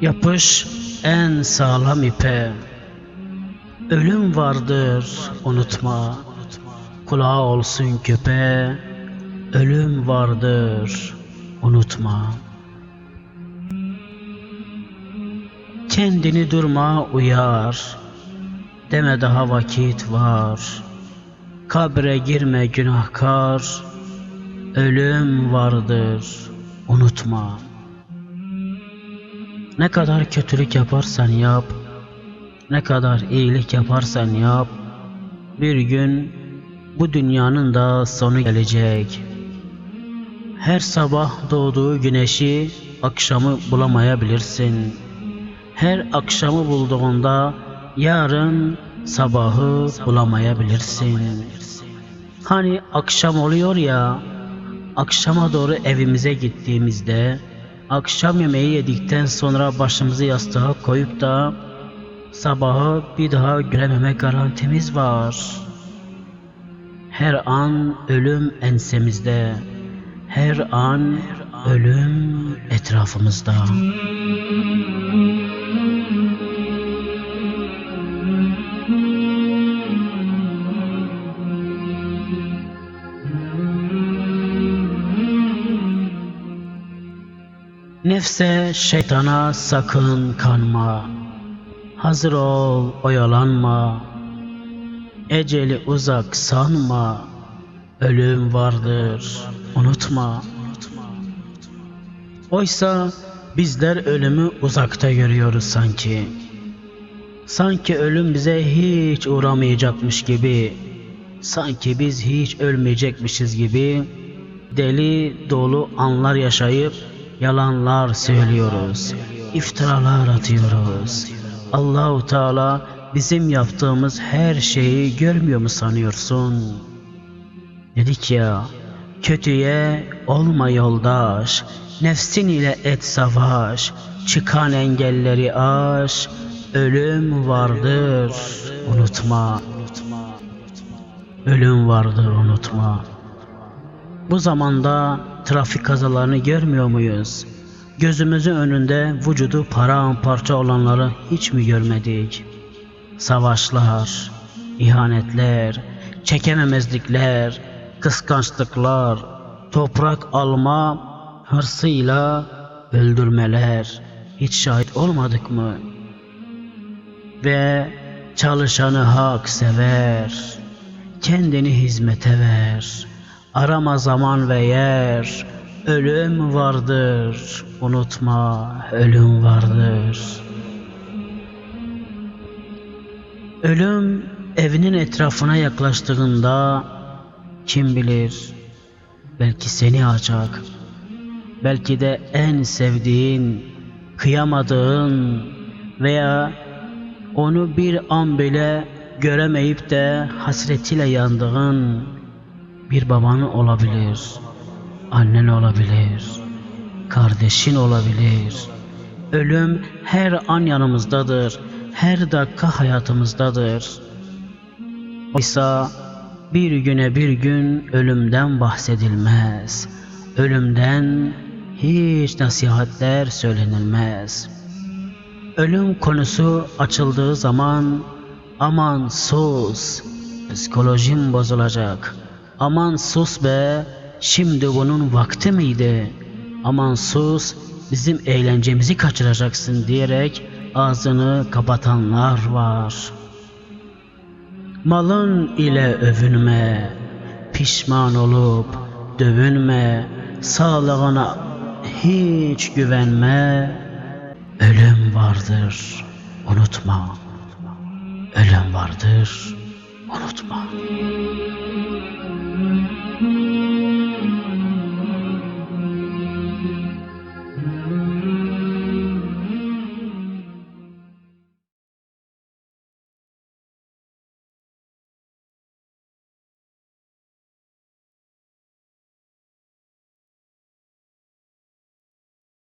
Yapış en sağlam ipe. Ölüm vardır unutma. Kulağı olsun köpe. Ölüm vardır unutma. Kendini durma uyar. Deme daha vakit var. Kabre girme günahkar. Ölüm vardır unutma. Ne kadar kötülük yaparsan yap, ne kadar iyilik yaparsan yap, bir gün bu dünyanın da sonu gelecek. Her sabah doğduğu güneşi akşamı bulamayabilirsin. Her akşamı bulduğunda yarın sabahı bulamayabilirsin. Hani akşam oluyor ya, akşama doğru evimize gittiğimizde akşam yemeği yedikten sonra başımızı yastığa koyup da sabahı bir daha görememe garantimiz var. Her an ölüm ensemizde, her an ölüm etrafımızda. Nefse, şeytana sakın kanma. Hazır ol, oyalanma. Eceli uzak sanma. Ölüm vardır, unutma. Oysa bizler ölümü uzakta görüyoruz sanki. Sanki ölüm bize hiç uğramayacakmış gibi. Sanki biz hiç ölmeyecekmişiz gibi. Deli dolu anlar yaşayıp yalanlar söylüyoruz. iftiralar atıyoruz. Allahu Teala bizim yaptığımız her şeyi görmüyor mu sanıyorsun? Dedik ya, kötüye olma yoldaş, nefsin ile et savaş, çıkan engelleri aş, ölüm vardır, unutma. Ölüm vardır, unutma. Bu zamanda trafik kazalarını görmüyor muyuz? Gözümüzün önünde vücudu paramparça olanları hiç mi görmedik? Savaşlar, ihanetler, çekememezlikler, kıskançlıklar, toprak alma hırsıyla öldürmeler hiç şahit olmadık mı? Ve çalışanı hak sever, kendini hizmete ver. Arama zaman ve yer, ölüm vardır, unutma ölüm vardır. Ölüm evinin etrafına yaklaştığında kim bilir belki seni açacak. Belki de en sevdiğin, kıyamadığın veya onu bir an bile göremeyip de hasretiyle yandığın bir baban olabilir, annen olabilir, kardeşin olabilir. Ölüm her an yanımızdadır, her dakika hayatımızdadır. Oysa bir güne bir gün ölümden bahsedilmez. Ölümden hiç nasihatler söylenilmez. Ölüm konusu açıldığı zaman aman sus, psikolojim bozulacak. Aman sus be, şimdi bunun vakti miydi? Aman sus, bizim eğlencemizi kaçıracaksın diyerek ağzını kapatanlar var. Malın ile övünme, pişman olup dövünme, sağlığına hiç güvenme. Ölüm vardır, unutma. Ölüm vardır, unutma.